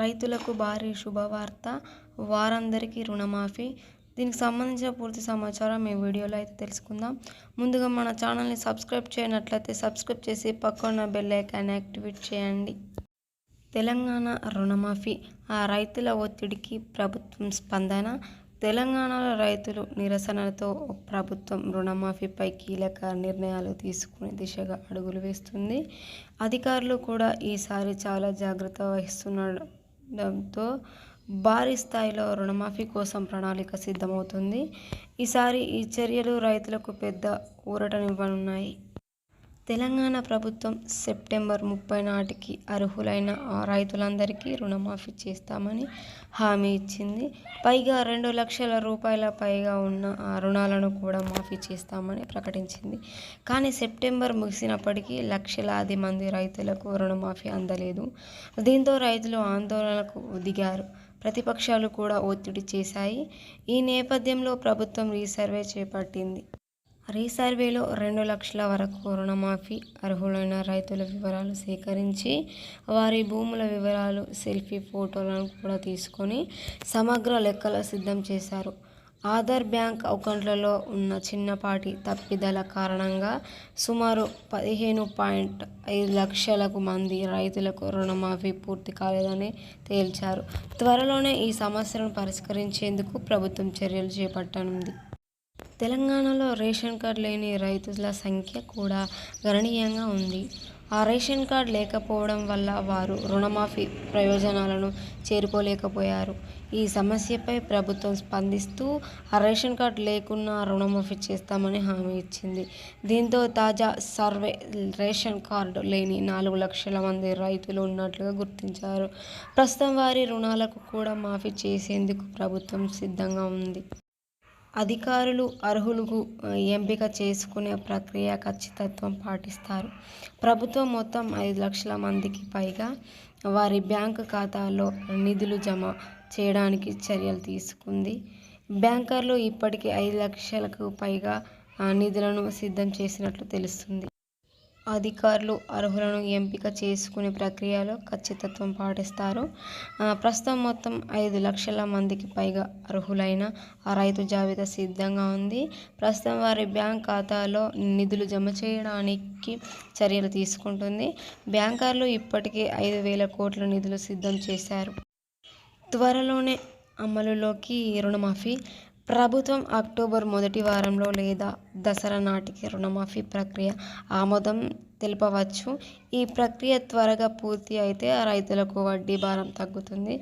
రైతులకు భారీ శుభవార్త. వారందరికీ రుణమాఫీ. దీనికి సంబంధించిన పూర్తి సమాచారం ఈ వీడియోలో అయితే తెలుసుకుందాం. ముందుగా మన ఛానల్ని సబ్స్క్రైబ్ చేయనట్లయితే సబ్స్క్రైబ్ చేసి పక్కన బెల్ ఐకాన్ యాక్టివేట్ చేయండి. తెలంగాణ రుణమాఫీ. ఆ రైతుల ఒత్తిడికి ప్రభుత్వం స్పందన. తెలంగాణలో రైతులు నిరసనలతో ప్రభుత్వం రుణమాఫీపై కీలక నిర్ణయాలు తీసుకునే దిశగా అడుగులు వేస్తుంది. అధికారులు కూడా ఈసారి చాలా జాగ్రత్త వహిస్తుండడంతో భారీ స్థాయిలో రుణమాఫీ కోసం ప్రణాళిక సిద్ధమవుతుంది. ఈసారి ఈ చర్యలు రైతులకు పెద్ద ఊరటనివ్వనున్నాయి. తెలంగాణ ప్రభుత్వం సెప్టెంబర్ ముప్పై నాటికి అర్హులైన రైతులందరికీ రుణమాఫీ చేస్తామని హామీ ఇచ్చింది. పైగా రెండు లక్షల రూపాయల పైగా ఉన్న ఆ రుణాలను కూడా మాఫీ చేస్తామని ప్రకటించింది. కానీ సెప్టెంబర్ ముగిసినప్పటికీ లక్షలాది మంది రైతులకు రుణమాఫీ అందలేదు. దీంతో రైతులు ఆందోళనకు దిగారు. ప్రతిపక్షాలు కూడా ఒత్తిడి చేశాయి. ఈ నేపథ్యంలో ప్రభుత్వం రీసర్వే చేపట్టింది. రీసర్వేలో రెండు లక్షల వరకు రుణమాఫీ అర్హులైన రైతుల వివరాలు సేకరించి వారి భూముల వివరాలు సెల్ఫీ ఫోటోలను కూడా తీసుకొని సమగ్ర లెక్కలు సిద్ధం చేశారు. ఆధార్ బ్యాంక్ అకౌంట్లలో ఉన్న చిన్నపాటి తప్పిదల కారణంగా సుమారు పదిహేను పాయింట్ ఐదు లక్షలకు మంది రైతులకు రుణమాఫీ పూర్తి కాలేదని తేల్చారు. త్వరలోనే ఈ సమస్యను పరిష్కరించేందుకు ప్రభుత్వం చర్యలు చేపట్టనుంది. తెలంగాణలో రేషన్ కార్డు లేని రైతుల సంఖ్య కూడా గణనీయంగా ఉంది. ఆ రేషన్ కార్డు లేకపోవడం వల్ల వారు రుణమాఫీ ప్రయోజనాలను చేరుకోలేకపోయారు. ఈ సమస్యపై ప్రభుత్వం స్పందిస్తూ ఆ రేషన్ కార్డు లేకున్నా రుణమాఫీ చేస్తామని హామీ ఇచ్చింది. దీంతో తాజా సర్వే రేషన్ కార్డు లేని నాలుగు లక్షల మంది రైతులు ఉన్నట్లుగా గుర్తించారు. ప్రస్తుతం వారి రుణాలకు కూడా మాఫీ చేసేందుకు ప్రభుత్వం సిద్ధంగా ఉంది. అధికారులు అర్హులకు ఎంపిక చేసుకునే ప్రక్రియ ఖచ్చితత్వం పాటిస్తారు. ప్రభుత్వం మొత్తం ఐదు లక్షల మందికి పైగా వారి బ్యాంకు ఖాతాలో నిధులు జమ చేయడానికి చర్యలు తీసుకుంది. బ్యాంకర్లు ఇప్పటికే ఐదు లక్షలకు పైగా నిధులను సిద్ధం చేసినట్లు తెలుస్తుంది. అధికారులు అర్హులను ఎంపిక చేసుకునే ప్రక్రియలో ఖచ్చితత్వం పాటిస్తారు. ప్రస్తుతం మొత్తం ఐదు లక్షల మందికి పైగా అర్హులైన ఆ రైతు జాబితా సిద్ధంగా ఉంది. ప్రస్తుతం వారి బ్యాంక్ ఖాతాలో నిధులు జమ చేయడానికి చర్యలు తీసుకుంటుంది. బ్యాంకర్లు ఇప్పటికే ఐదు వేల కోట్ల నిధులు సిద్ధం చేశారు. త్వరలోనే అమలులోకి రుణమాఫీ ప్రభుత్వం అక్టోబర్ మొదటి వారంలో లేదా దసరా నాటికి రుణమాఫీ ప్రక్రియ ఆమోదం తెలుపవచ్చు. ఈ ప్రక్రియ త్వరగా పూర్తి అయితే రైతులకు వడ్డీ భారం తగ్గుతుంది.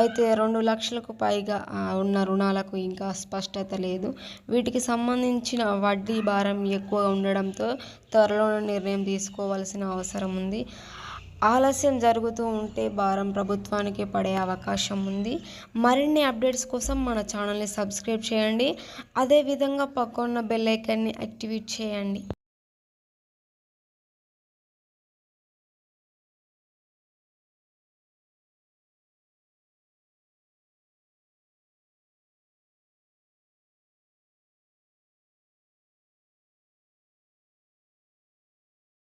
అయితే రెండు లక్షలకు పైగా ఉన్న రుణాలకు ఇంకా స్పష్టత లేదు. వీటికి సంబంధించిన వడ్డీ భారం ఎక్కువ ఉండడంతో త్వరలో నిర్ణయం తీసుకోవాల్సిన అవసరం ఉంది. ఆలస్యం జరుగుతూ ఉంటే భారం ప్రభుత్వానికి పడే అవకాశం ఉంది. మరిన్ని అప్డేట్స్ కోసం మన ఛానల్ని సబ్స్క్రైబ్ చేయండి. అదేవిధంగా పక్కన్న బెల్ ఐకాన్ని యాక్టివేట్ చేయండి.